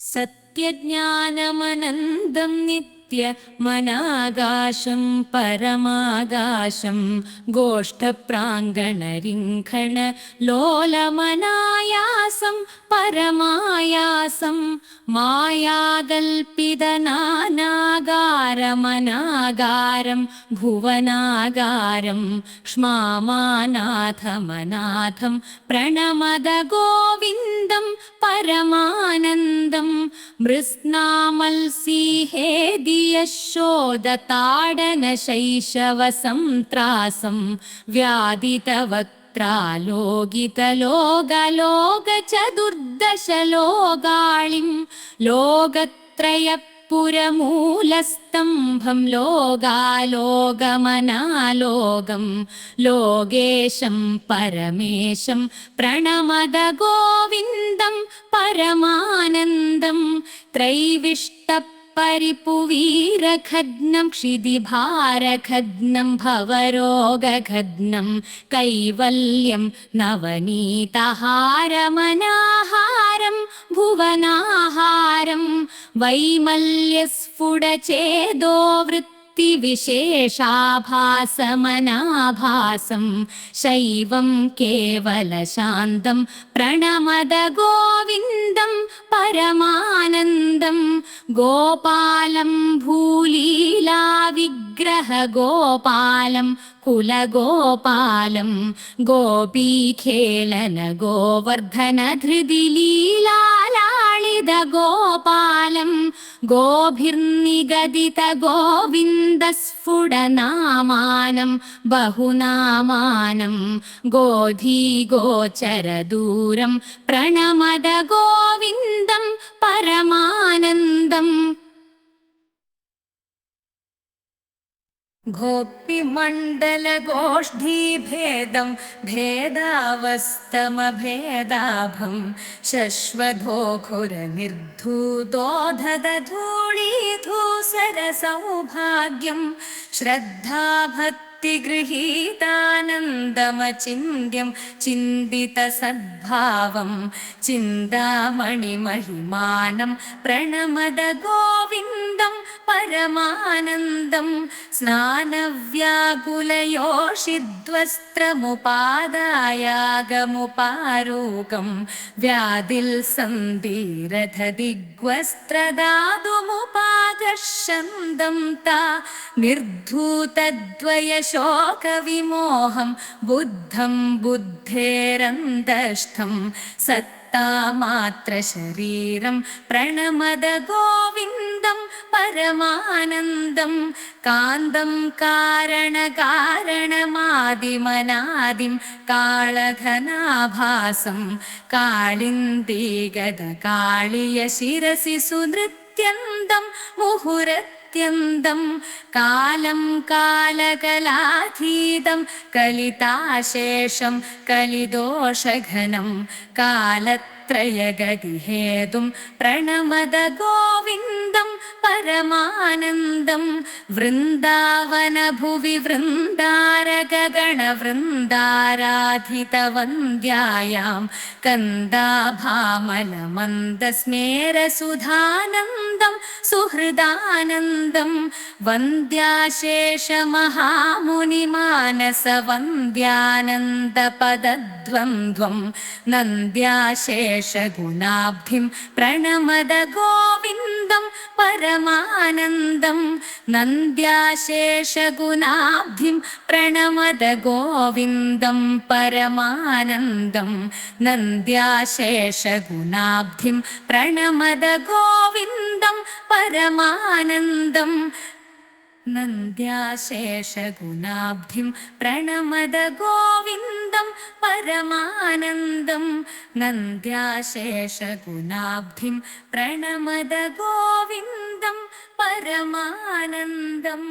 സത്യജ്ഞാനമനന്തം നിത്യ മനാകാശം പരമാകാശം ഗോഷ്ഠപ്രാങ്കണരിംഘണ ലോലമനായാസം പരമായാസം മായാകൽപ്പിതനാനാകാരമനാകാരം ഭുവനാകാരം ക്ഷ്മാനാഥമനാഥം പ്രണമദ ഗോവിന്ദം പരമാനന്ദം മൃസ്നാമൽസിഹേദിയശോദതാടനശൈശവസംത്രാസം വ്യാദിതവക്ത്രാലോകിതലോകലോകചതുർദശലോകാളിം ലോകത്രയപുരമൂലസ്തംഭം ലോകാലോകമനാലോകം. ലോകേശം പരമേശം പ്രണമദ ഗോവിന്ദം പരമാനന്ദം. ത്രൈവിഷ്ട പരിപുവീരഖഗ്നം ക്ഷിതിഭാരഖഗ്നം ഭവരോഗഖഗ്നം കൈവല്യം നവനീതഹാരമനാഹാരം ഭുവനാഹാരം വൈമല്യസ്ഫുടചേതോ വൃത്തിവിശേഷാഭാസമനാഭാസം ശൈവം കേവലശാന്തം പ്രണമത ഗോവിന്ദം പരമാനന്ദം ഗോപാലം ഭൂലീലാവിഗ്രഹഗോപാലം കുലഗോപാലം ഗോപീഖേളന ഗോവർദ്ധനധൃതി ലീലാലാളിത ഗോപാലം गोभिर्निगदित गोविन्दस्फुडनामानं बहुनामानं गोधी गोचरदूरं प्रणमद गोविन्दं परमानन्दम्। गोपिमण्डलगोष्ठीभेदं भेदावस्तमभेदाभं ഭക്തിഗൃഹീതാനന്ദമചിന്യം ചിന്തിത സദ്ഭാവം ചിന്താമണിമഹിമാനം പ്രണമദ ഗോവിന്ദം പരമാനന്ദം സ്നാനവ്യാകുലയോഷിദ്വസ്ത്രമുപാദായാഗമുപാരൂകം വ്യാധിൽ സന്ധിരഥ ദിഗ്വസ്ത്രദാതുമുപാ सन्धिरथदिग्वस्त्रदातुमुपागर्षन्दं ता निर्धूतद्वयशोकविमोहं बुद्धं बुद्धेरन्तष्ठं सत्तामात्रशरीरं प्रणमद गोविन्दं परमानन्दं कान्दं कारणकारणमादिमनादिं काळघनाभासं काळिन्दीगदकाळिय शिरसि അത്യന്തം മുഹൂർത്ത സത്യന്തം കാലം കാലകലാധീതം കലിതാശേഷം കലിദോഷഘനം കാലത്രയഗൃഹേതും പ്രണമത ഗോവിന്ദം പരമാനന്ദം വൃന്ദാവനഭുവി വൃന്ദാരകഗണവൃന്ദാരാധിതവന്ദ്യായാം കന്ദാഭാമലമന്ദസ്മേരസുധാനന്ദം सुहृदानन्दं वन्द्याशेषमहामुनिमानसवन्द्यानन्दपदद्वन्द्वं नन्द्याशेषगुणाब्धिं प्रणमद गोविन्दं परमानन्दं नन्द्याशेषगुणाब्धिं प्रणमद गोविन्दं परमानन्दं नन्द्याशेषगुणाब्धिं प्रणमद गोविन्दं ആനന്ദം പരമാനന്ദം. നന്ദ്യാശേഷഗുണാബ്ധിം പ്രണമത ഗോവിന്ദം പരമാനന്ദം. നന്ദ്യാശേഷഗുണാബ്ധിം പ്രണമത ഗോവിന്ദം പരമാനന്ദം.